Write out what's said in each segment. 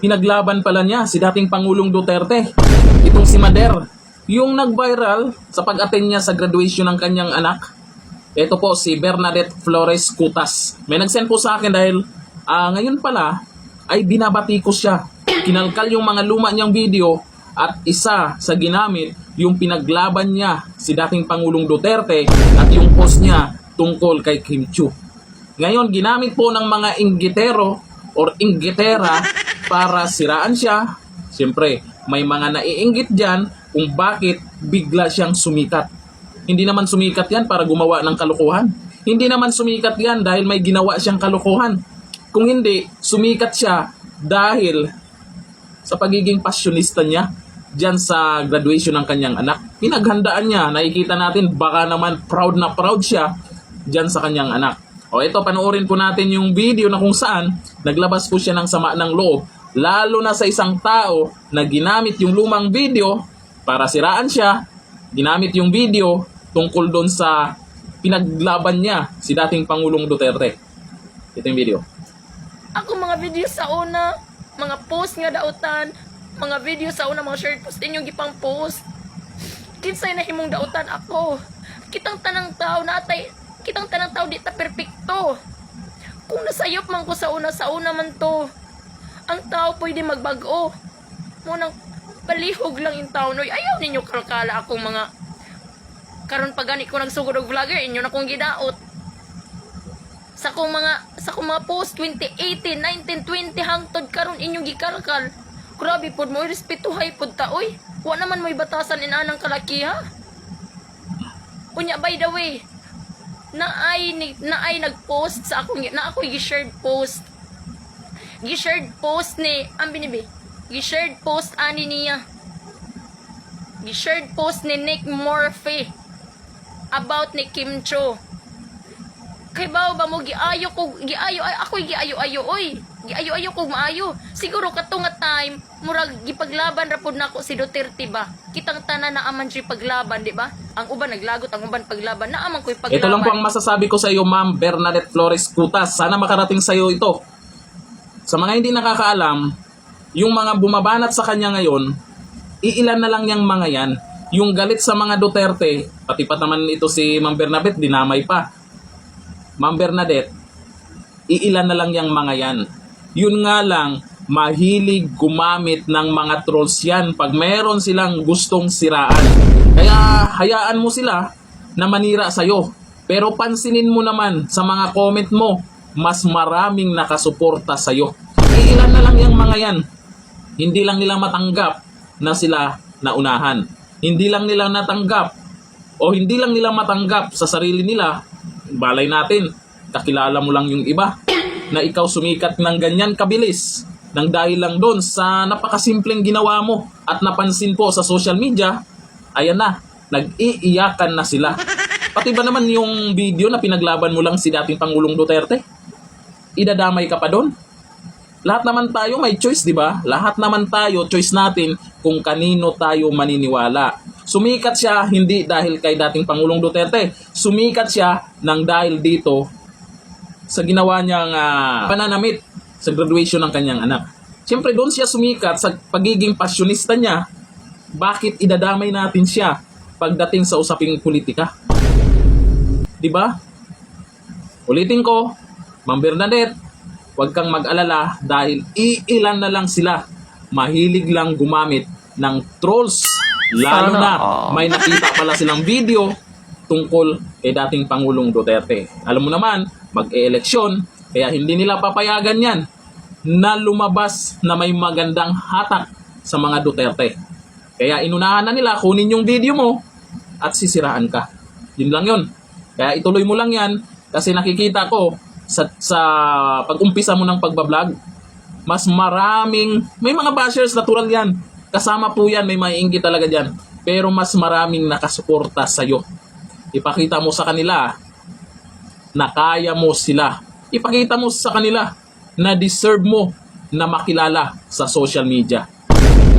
Pinaglaban pala niya si dating Pangulong Duterte. Itong si Mader. Yung nag-viral sa pag-attend niya sa graduation ng kanyang anak. Ito po si Bernadette Flores Cutas. May nag-send po sa akin dahil ah, ngayon pala ay binabati ko siya. Kinalkal yung mga luma niyang video at isa sa ginamit yung pinaglaban niya si dating Pangulong Duterte at yung post niya tungkol kay Kim Chu. Ngayon, ginamit po ng mga inggitero or inggitera para siraan siya. Siyempre, may mga naiinggit dyan kung bakit bigla siyang sumikat. Hindi naman sumikat yan para gumawa ng kalukuhan. Hindi naman sumikat yan dahil may ginawa siyang kalukuhan. Kung hindi, sumikat siya dahil sa pagiging pasyonista niya dyan sa graduation ng kanyang anak. Pinaghandaan niya, nakikita natin baka naman proud na proud siya dyan sa kanyang anak. O ito, panoorin po natin yung video na kung saan naglabas po siya ng sama ng loob. Lalo na sa isang tao na ginamit yung lumang video para siraan siya. Ginamit yung video tungkol doon sa pinaglaban niya si dating Pangulong Duterte. Ito yung video. Ako mga video sa una, mga post nga dautan, mga video sa una, mga short post inyong gipang post. Kinsay na himong dautan ako. Kitang tanang tao natay, kitang tanang tao di ta perpekto. Kung nasayop man ko sa una, sa una man to. Ang tao pwede magbago. Munang palihog lang yung tao. Noy, ayaw ninyo kalkala akong mga karon pag gani ko nagsugod og vlogger inyo na kong gidaot sa kong mga sa kong mga post 2018, 19, 20 hangtod karon inyong gikalkal. Grabe pod mo respetuhay pod ta oy. Wa naman may batasan inanang kalaki ha. Unya by the way, naay ni naay nag-post sa akong na ako gi-shared post. Gi-shared post ni ang binibi. Gi-shared post ani niya. Gi-shared post ni Nick Morphy about ni Kim Cho kay bao ba mo giayo ko giayo ay ako giayo ayo oy giayo ayo ko maayo siguro kato nga time murag gipaglaban ra pud nako si Duterte ba kitang tanan na aman siya paglaban di ba ang uban naglagot ang uban paglaban na aman ko'y paglaban Ito lang po ang masasabi ko sa iyo, Ma'am Bernadette Flores Cutas. Sana makarating sa iyo ito. Sa mga hindi nakakaalam, yung mga bumabanat sa kanya ngayon, iilan na lang yung mga yan. Yung galit sa mga Duterte, pati pa naman ito si Ma'am Bernadette, dinamay pa. Ma'am Bernadette, iilan na lang yung mga yan. Yun nga lang, mahilig gumamit ng mga trolls yan pag meron silang gustong siraan. Kaya hayaan mo sila na manira sa'yo. Pero pansinin mo naman sa mga comment mo, mas maraming nakasuporta sa'yo. Iilan na lang yung mga yan. Hindi lang nila matanggap na sila naunahan. Hindi lang nila natanggap o hindi lang nila matanggap sa sarili nila, balay natin, kakilala mo lang yung iba, na ikaw sumikat ng ganyan kabilis, nang dahil lang doon sa napakasimpleng ginawa mo at napansin po sa social media, ayan na, nag-iiyakan na sila. Pati ba naman yung video na pinaglaban mo lang si dating Pangulong Duterte? Idadamay ka pa doon? Lahat naman tayo may choice, di ba? Lahat naman tayo, choice natin kung kanino tayo maniniwala. Sumikat siya hindi dahil kay dating Pangulong Duterte. Sumikat siya nang dahil dito sa ginawa niyang ah, pananamit sa graduation ng kanyang anak. Siyempre doon siya sumikat sa pagiging pasyonista niya. Bakit idadamay natin siya pagdating sa usaping politika? Di ba? Ulitin ko, Ma'am Bernadette, huwag kang mag-alala dahil iilan na lang sila. Mahilig lang gumamit ng trolls. Lalo na may nakita pala silang video tungkol kay dating Pangulong Duterte. Alam mo naman, mag-eleksyon, kaya hindi nila papayagan yan na lumabas na may magandang hatak sa mga Duterte. Kaya inunahan na nila, kunin yung video mo at sisiraan ka. Yun lang yun. Kaya ituloy mo lang yan kasi nakikita ko sa, sa pag-umpisa mo ng pagbablog, mas maraming, may mga bashers, natural yan. Kasama po yan, may maiinggit talaga dyan. Pero mas maraming nakasuporta sa'yo. Ipakita mo sa kanila na kaya mo sila. Ipakita mo sa kanila na deserve mo na makilala sa social media.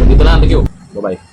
Dito lang, thank you. Bye-bye.